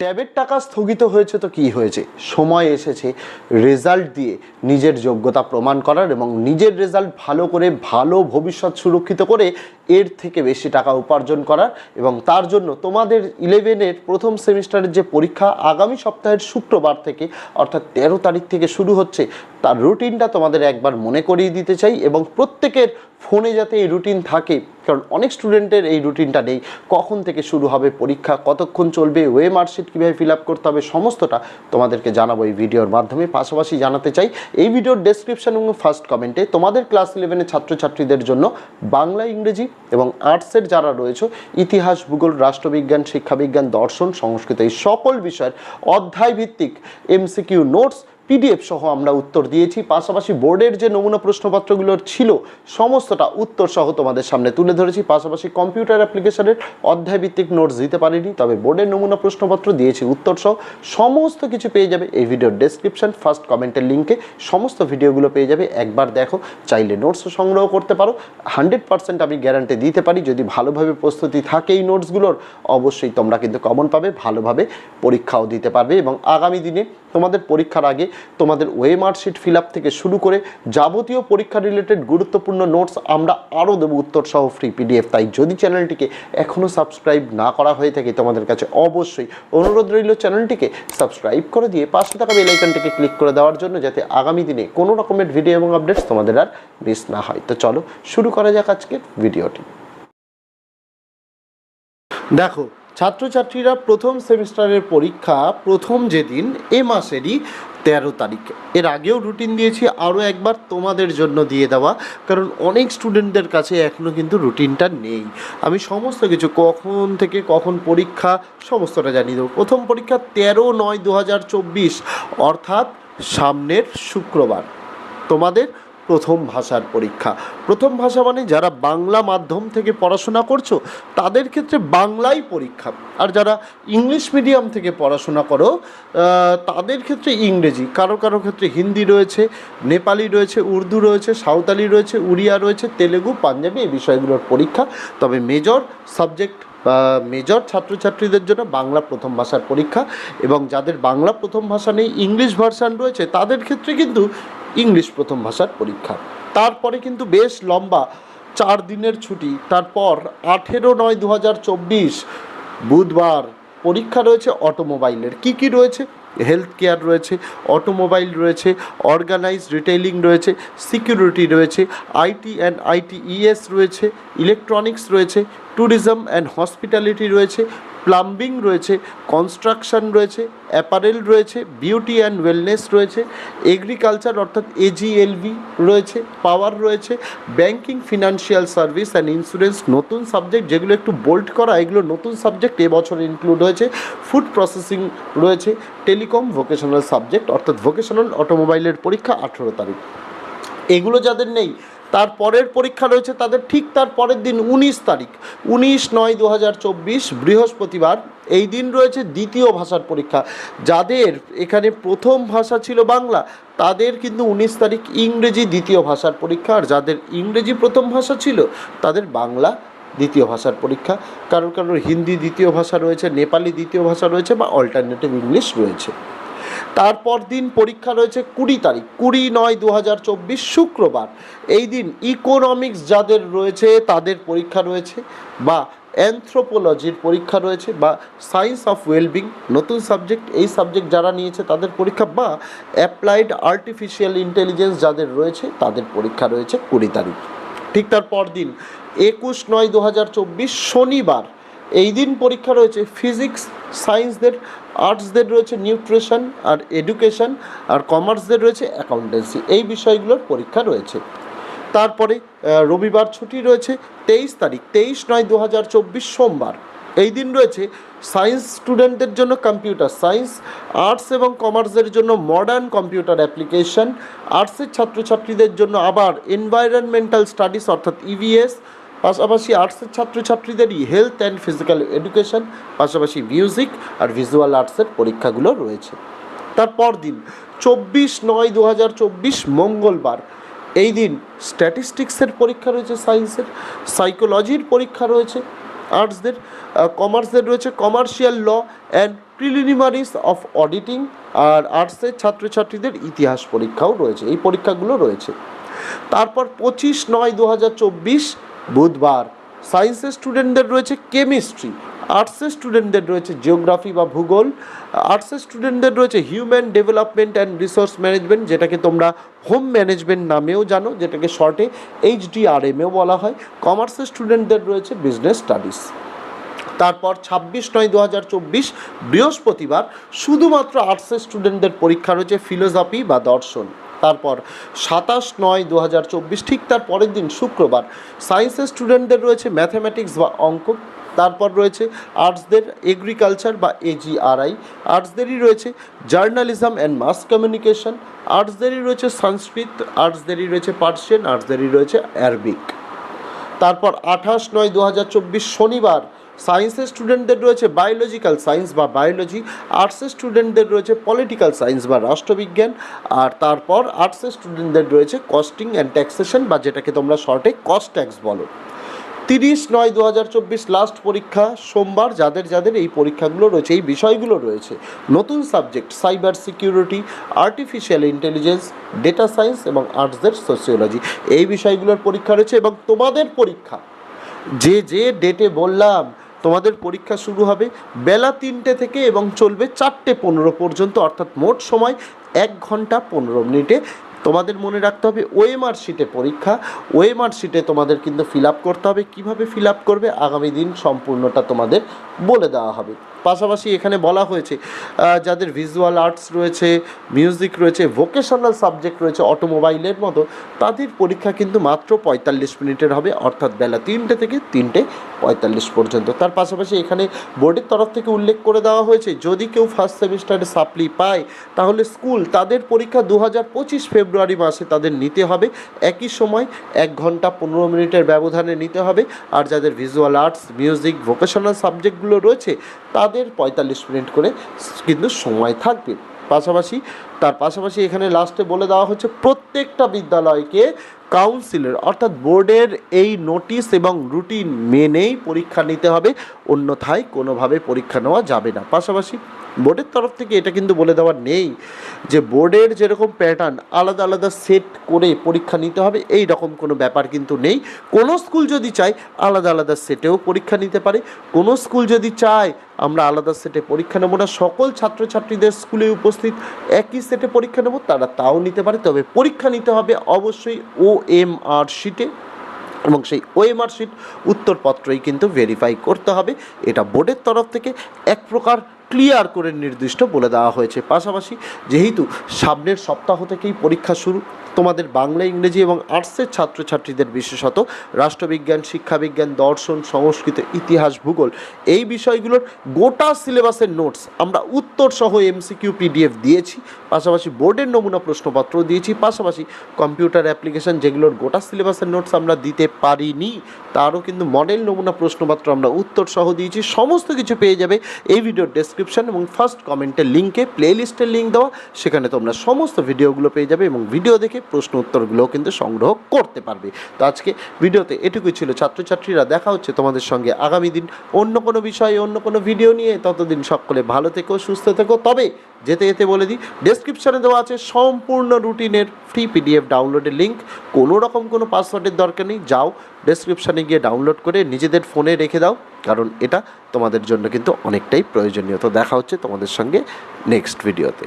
ট্যাবের টাকা স্থগিত হয়েছে তো কি হয়েছে? সময় এসেছে রেজাল্ট দিয়ে নিজের যোগ্যতা প্রমাণ করার এবং নিজের রেজাল্ট ভালো করে, ভালো ভবিষ্যৎ সুরক্ষিত করে এর থেকে বেশি টাকা উপার্জন করার এবং তার জন্য তোমাদের ইলেভেনের প্রথম সেমিস্টারের যে পরীক্ষা আগামী সপ্তাহের শুক্রবার থেকে, অর্থাৎ তেরো তারিখ থেকে শুরু হচ্ছে, তার রুটিনটা তোমাদের একবার মনে করিয়ে দিতে চাই এবং প্রত্যেকের ফোনে যাতে এই রুটিন থাকে, কারণ অনেক স্টুডেন্টের এই রুটিনটা নেই, কখন থেকে শুরু হবে পরীক্ষা, কতক্ষণ চলবে, ওয়ে মার্কশিট কীভাবে ফিল আপ করতে হবে, সমস্তটা তোমাদেরকে জানাব এই ভিডিওর মাধ্যমে। পাশাপাশি জানাতে চাই, এই ভিডিওর ডেসক্রিপশন এবং ফার্স্ট কমেন্টে তোমাদের ক্লাস ইলেভেনের ছাত্রছাত্রীদের জন্য বাংলা ইংরেজি এবং আর্টসের যারা রয়েছে, ইতিহাস, ভূগোল, রাষ্ট্রবিজ্ঞান, শিক্ষাবিজ্ঞান, দর্শন, সংস্কৃত, এই সকল বিষয়ের অধ্যায় ভিত্তিক এমসিকিউ নোটস পিডিএফ সহ আমরা উত্তর দিয়েছি। পাশাপাশি বোর্ডের যে নমুনা প্রশ্নপত্রগুলোর ছিল, সমস্তটা উত্তর সহ তোমাদের সামনে তুলে ধরেছি। পাশাপাশি কম্পিউটার অ্যাপ্লিকেশনের অধ্যায় ভিত্তিক নোটস দিতে পারিনি, তবে বোর্ডের নমুনা প্রশ্নপত্র দিয়েছি উত্তর সহ। সমস্ত কিছু পেয়ে যাবে এই ভিডিওর ডেসক্রিপশন ফার্স্ট কমেন্টের লিঙ্কে সমস্ত ভিডিওগুলো পেয়ে যাবে, একবার দেখো। চাইলে নোটসও সংগ্রহ করতে পারো। হান্ড্রেড পার্সেন্ট আমি গ্যারান্টি দিতে পারি, যদি ভালোভাবে প্রস্তুতি থাকে এই নোটসগুলোর অবশ্যই তোমরা কিন্তু কমন পাবে, ভালোভাবে পরীক্ষাও দিতে পারবে এবং আগামী দিনে তোমাদের পরীক্ষার আগে তোমাদের ওয়ে মার্কশিট ফিল আপ থেকে শুরু করে যাবতীয় পরীক্ষা রিলেটেড গুরুত্বপূর্ণ নোটস আমরা আরও দেবো উত্তর সহ ফ্রি পিডিএফ। তাই যদি চ্যানেলটিকে এখনও সাবস্ক্রাইব না করা হয়ে থাকে তোমাদের কাছে অবশ্যই অনুরোধ রইল চ্যানেলটিকে সাবস্ক্রাইব করে দিয়ে পাশে থাকা বেল আইকনটিকে ক্লিক করে দেওয়ার জন্য যাতে আগামী দিনে কোনো রকমের ভিডিও এবং আপডেটস তোমাদের আর মিস না হয়। তো চলো শুরু করা যাক আজকের ভিডিওটি। দেখো ছাত্রছাত্রীরা প্রথম সেমিস্টারের পরীক্ষা প্রথম যেদিন, এ মাসেরই তেরো তারিখ। এর আগেও রুটিন দিয়েছি, আরও একবার তোমাদের জন্য দিয়ে দেওয়া, কারণ অনেক স্টুডেন্টদের কাছে এখনও কিন্তু রুটিনটা নেই। আমি সমস্ত কিছু, কখন থেকে কখন পরীক্ষা, সমস্তটা জানিয়ে দেবো। প্রথম পরীক্ষা তেরো নয় দু অর্থাৎ সামনের শুক্রবার। তোমাদের প্রথম ভাষার পরীক্ষা। প্রথম ভাষা মানে যারা বাংলা মাধ্যম থেকে পড়াশোনা করছ, তাদের ক্ষেত্রে বাংলাই পরীক্ষা। আর যারা ইংলিশ মিডিয়াম থেকে পড়াশোনা করো তাদের ক্ষেত্রে ইংরেজি। কারও কারও ক্ষেত্রে হিন্দি রয়েছে, নেপালি রয়েছে, উর্দু রয়েছে, সাঁওতালি রয়েছে, উড়িয়া রয়েছে, তেলেগু, পাঞ্জাবি এই বিষয়গুলোর পরীক্ষা। তবে মেজর সাবজেক্ট মেজর ছাত্রছাত্রীদের জন্য বাংলা প্রথম ভাষার পরীক্ষা। এবং যাদের বাংলা প্রথম ভাষা নেই, ইংলিশ ভার্সান রয়েছে, তাদের ক্ষেত্রে কিন্তু ইংলিশ প্রথম ভাষার পরীক্ষা। তারপরে কিন্তু বেশ লম্বা, চার দিনের ছুটি। তারপর আঠেরো নয় দু বুধবার পরীক্ষা রয়েছে অটোমোবাইলের। কি কি রয়েছে? হেলথ কেয়ার রয়েছে, অটোমোবাইল রয়েছে অর্গানাইজ রিটেইলিং রয়েছে, সিকিউরিটি রয়েছে, আইটি অ্যান্ড আইটি ইএস রয়েছে, ইলেকট্রনিক্স রয়েছে, ট্যুরিজম অ্যান্ড হসপিটালিটি রয়েছে প্লাম্বিং রয়েছে, কনস্ট্রাকশন রয়েছে, অ্যাপারেল রয়েছে, বিউটি অ্যান্ড ওয়েলনেস রয়েছে, এগ্রিকালচার অর্থাৎ এজিএলভি রয়েছে, পাওয়ার রয়েছে, banking, financial service and insurance নতুন সাবজেক্ট যেগুলো একটু বোল্ড করা, এগুলো নতুন সাবজেক্ট এবছর ইনক্লুড হয়েছে, ফুড প্রসেসিং রয়েছে, টেলিকম ভোকেশনাল সাবজেক্ট অর্থাৎ ভোকেশনাল অটোমোবাইলের পরীক্ষা আঠেরো তারিখ। এগুলো যাদের নেই তার পরের পরীক্ষা রয়েছে তাদের ঠিক তার পরের দিন উনিশ তারিখ। উনিশ নয় দু বৃহস্পতিবার এই দিন রয়েছে দ্বিতীয় ভাষার পরীক্ষা। যাদের এখানে প্রথম ভাষা ছিল বাংলা, তাদের কিন্তু উনিশ তারিখ ইংরেজি দ্বিতীয় ভাষার পরীক্ষা। আর যাদের ইংরেজি প্রথম ভাষা ছিল, তাদের বাংলা দ্বিতীয় ভাষার পরীক্ষা। কারোর কারোর হিন্দি দ্বিতীয় ভাষা রয়েছে, নেপালি দ্বিতীয় ভাষা রয়েছে বা অল্টারনেটিভ ইংলিশ রয়েছে। তারপর দিন পরীক্ষা রয়েছে কুড়ি তারিখ, কুড়ি নয় দু শুক্রবার। এই দিন ইকোনমিক্স যাদের রয়েছে, তাদের পরীক্ষা রয়েছে বা অ্যান্থ্রোপোলজির পরীক্ষা রয়েছে বা সায়েন্স অফ ওয়েলবিং নতুন সাবজেক্ট এই সাবজেক্ট যারা নিয়েছে তাদের পরীক্ষা বা অ্যাপ্লাইড আর্টিফিশিয়াল ইন্টেলিজেন্স যাদের রয়েছে, তাদের পরীক্ষা রয়েছে কুড়ি তারিখ। ঠিক তার পর দিন একুশ নয় দু শনিবার, এই দিন পরীক্ষা রয়েছে ফিজিক্স সায়েন্সদের, আর্টসদের রয়েছে নিউট্রিশন আর এডুকেশন আর কমার্সদের রয়েছে অ্যাকাউন্টেন্সি। এই বিষয়গুলোর পরীক্ষা রয়েছে। তারপরে রবিবার ছুটি রয়েছে তেইশ তারিখ, তেইশ নয় দু হাজার চব্বিশ সোমবার। এই দিন রয়েছে সায়েন্স স্টুডেন্টদের জন্য কম্পিউটার সায়েন্স, আর্টস এবং কমার্সের জন্য মডার্ন কম্পিউটার অ্যাপ্লিকেশন, আর্টসের ছাত্রছাত্রীদের জন্য আবার এনভায়রনমেন্টাল স্টাডিজ অর্থাৎ E ইভিএস পাশাপাশি আর্টসের ছাত্রছাত্রীদেরই হেলথ অ্যান্ড ফিজিক্যাল এডুকেশন পাশাপাশি মিউজিক আর ভিজুয়াল আর্টসের পরীক্ষাগুলো রয়েছে। তারপর দিন চব্বিশ নয় দু মঙ্গলবার, এই দিন স্ট্যাটিস্টিক্সের পরীক্ষা রয়েছে সায়েন্সের সাইকোলজির পরীক্ষা রয়েছে আর্টসদের কমার্সদের রয়েছে commercial law and preliminaries of auditing আর আর্টসের ছাত্রছাত্রীদের ইতিহাস পরীক্ষাও রয়েছে, এই পরীক্ষাগুলো রয়েছে। তারপর পঁচিশ নয় দু বুধবার সায়েন্সের স্টুডেন্টদের রয়েছে কেমিস্ট্রি আর্টসের স্টুডেন্টদের রয়েছে জিওগ্রাফি বা ভূগোল আর্টসের স্টুডেন্টদের রয়েছে human development and resource management যেটাকে তোমরা হোম ম্যানেজমেন্ট নামেও জানো, যেটাকে শর্টে এইচডিআরএমও বলা হয়। কমার্সের স্টুডেন্টদের রয়েছে বিজনেস স্টাডিজ তারপর ছাব্বিশ নয় দু হাজার চব্বিশ, বৃহস্পতিবার, শুধুমাত্র আর্টসের স্টুডেন্টদের পরীক্ষা রয়েছে ফিলোসফি বা দর্শন। তারপর সাতাশ নয় দু ঠিক তার পরের দিন শুক্রবার। সায়েন্সের স্টুডেন্টদের রয়েছে ম্যাথামেটিক্স বা অঙ্ক, তারপর রয়েছে আর্টসদের এগ্রিকালচার বা এজিআরআই আর্টসদেরই রয়েছে জার্নালিজম অ্যান্ড মাস কমিউনিকেশন আর্টসদেরই রয়েছে সংস্কৃত আর্টসদেরই রয়েছে পার্সিয়ান আর্টসদেরই রয়েছে অ্যারবিক তারপর আঠাশ নয় দু শনিবার সায়েন্সের স্টুডেন্টদের রয়েছে বায়োলজিক্যাল সায়েন্স বা বায়োলজি আর্টসের স্টুডেন্টদের রয়েছে পলিটিক্যাল সায়েন্স বা রাষ্ট্রবিজ্ঞান, আর তারপর আর্টসের স্টুডেন্টদের রয়েছে কস্টিং অ্যান্ড ট্যাক্সেশন বা যেটাকে তোমরা শর্টে কস্ট ট্যাক্স বলো। তিরিশ নয় দু হাজার চব্বিশ লাস্ট পরীক্ষা, সোমবার যাদের যাদের এই পরীক্ষাগুলো রয়েছে, এই বিষয়গুলো রয়েছে, নতুন subject cyber security artificial intelligence data science এবং আর্টসদের সোসিওলজি এই বিষয়গুলোর পরীক্ষা রয়েছে এবং তোমাদের পরীক্ষা, যে যে ডেটে বললাম, তোমাদের পরীক্ষা শুরু হবে বেলা তিনটে থেকে এবং চলবে চারটে পনেরো পর্যন্ত, অর্থাৎ মোট সময় এক ঘণ্টা পনেরো মিনিটে। তোমাদের মনে রাখতে হবে ওএমআর শিটে পরীক্ষা ওএমআর শিটে তোমাদের কিন্তু ফিল আপ করতে হবে। কীভাবে ফিল আপ করবে? আগামী দিন সম্পূর্ণটা তোমাদের বলে দেওয়া হবে। পাশাপাশি এখানে বলা হয়েছে যাদের ভিজুয়াল আর্টস রয়েছে মিউজিক রয়েছে ভোকেশনাল সাবজেক্ট রয়েছে অটোমোবাইলের মতো, তাদের পরীক্ষা কিন্তু মাত্র পঁয়তাল্লিশ মিনিটের হবে, অর্থাৎ বেলা তিনটে থেকে তিনটে পঁয়তাল্লিশ পর্যন্ত। তার পাশাপাশি এখানে বোর্ডের তরফ থেকে উল্লেখ করে দেওয়া হয়েছে, যদি কেউ ফার্স্ট সেমিস্টারে সাপ্লি পায়, তাহলে স্কুল তাদের পরীক্ষা দু হাজার পঁচিশ ফেব্রুয়ারি মাসে তাদের নিতে হবে। একই সময় এক ঘণ্টা পনেরো মিনিটের ব্যবধানে নিতে হবে। আর যাদের ভিজুয়াল আর্টস মিউজিক ভোকেশনাল সাবজেক্টগুলো রয়েছে, তাদের পঁয়তাল্লিশ মিনিট করে কিন্তু সময় থাকবে। পাশাপাশি, তার পাশাপাশি এখানে লাস্টে বলে দেওয়া হচ্ছে, প্রত্যেকটা বিদ্যালয়কে কাউন্সিলের অর্থাৎ বোর্ডের এই নোটিশ এবং রুটিন মেনেই পরীক্ষা নিতে হবে। অন্যথায় কোনোভাবে পরীক্ষা নেওয়া যাবে না। পাশাপাশি বোর্ডের তরফ থেকে এটা কিন্তু বলে দেওয়া নেই যে বোর্ডের যেরকম প্যাটার্ন আলাদা আলাদা সেট করে পরীক্ষা নিতে হবে, এই রকম কোনো ব্যাপার কিন্তু নেই। কোনো স্কুল যদি চায়, আলাদা আলাদা সেটেও পরীক্ষা নিতে পারে। কোনো স্কুল যদি চায়, আমরা আলাদা সেটে পরীক্ষা নেব না। সকল ছাত্রছাত্রীদের স্কুলে উপস্থিত, একই সেটে পরীক্ষা নেব, তারা তাও নিতে পারে। তবে পরীক্ষা নিতে হবে অবশ্যই ও এম আর শিটে এবং সেই ওএমআর শিট উত্তরপত্রই কিন্তু ভেরিফাই করতে হবে। এটা বোর্ডের তরফ থেকে এক প্রকার ক্লিয়ার করে নির্দিষ্ট বলে দেওয়া হয়েছে। পাশাপাশি যেহেতু সামনের সপ্তাহ থেকেই পরীক্ষা শুরু তোমাদের বাংলা, ইংরেজি এবং আর্টসের ছাত্রছাত্রীদের বিশেষত রাষ্ট্রবিজ্ঞান, শিক্ষাবিজ্ঞান, দর্শন, সংস্কৃত, ইতিহাস, ভূগোল, এই বিষয়গুলোর গোটা সিলেবাসের নোটস আমরা উত্তর সহ এমসিকিউ, পিডিএফ দিয়েছি, পাশাপাশি বোর্ডের নমুনা প্রশ্নপত্র দিয়েছি, পাশাপাশি কম্পিউটার অ্যাপ্লিকেশন যেগুলোর গোটা সিলেবাসের নোটস আমরা দিতে পারিনি, তারও কিন্তু মডেল নমুনা প্রশ্নপত্র আমরা উত্তর সহ দিয়েছি, সমস্ত কিছু পেয়ে যাবে এই ভিডিওর ডেসক্রিপশন এবং ফার্স্ট কমেন্টের লিঙ্কে প্লে লিস্টের লিঙ্ক দেওয়া, সেখানে তোমরা সমস্ত ভিডিওগুলো পেয়ে যাবে এবং ভিডিও দেখে প্রশ্ন উত্তরগুলোও কিন্তু সংগ্রহ করতে পারবে। তো আজকে ভিডিওতে এটুকুই ছিল। ছাত্রছাত্রীরা, দেখা হচ্ছে তোমাদের সঙ্গে আগামী দিন অন্য কোনো বিষয়ে, অন্য কোনো ভিডিও নিয়ে। ততদিন সকলে ভালো থেকো, সুস্থ থেকো। তবে যেতে যেতে বলে দিই ডেসক্রিপশানে দেওয়া আছে সম্পূর্ণ রুটিনের ফ্রি পিডিএফ ডাউনলোডের লিঙ্ক কোনো রকম কোনো পাসওয়ার্ডের দরকার নেই। যাও ডেসক্রিপশানে গিয়ে ডাউনলোড করে নিজেদের ফোনে রেখে দাও। কারণ এটা তোমাদের জন্য কিন্তু অনেকটাই প্রয়োজনীয়। তো দেখা হচ্ছে তোমাদের সঙ্গে নেক্সট ভিডিওতে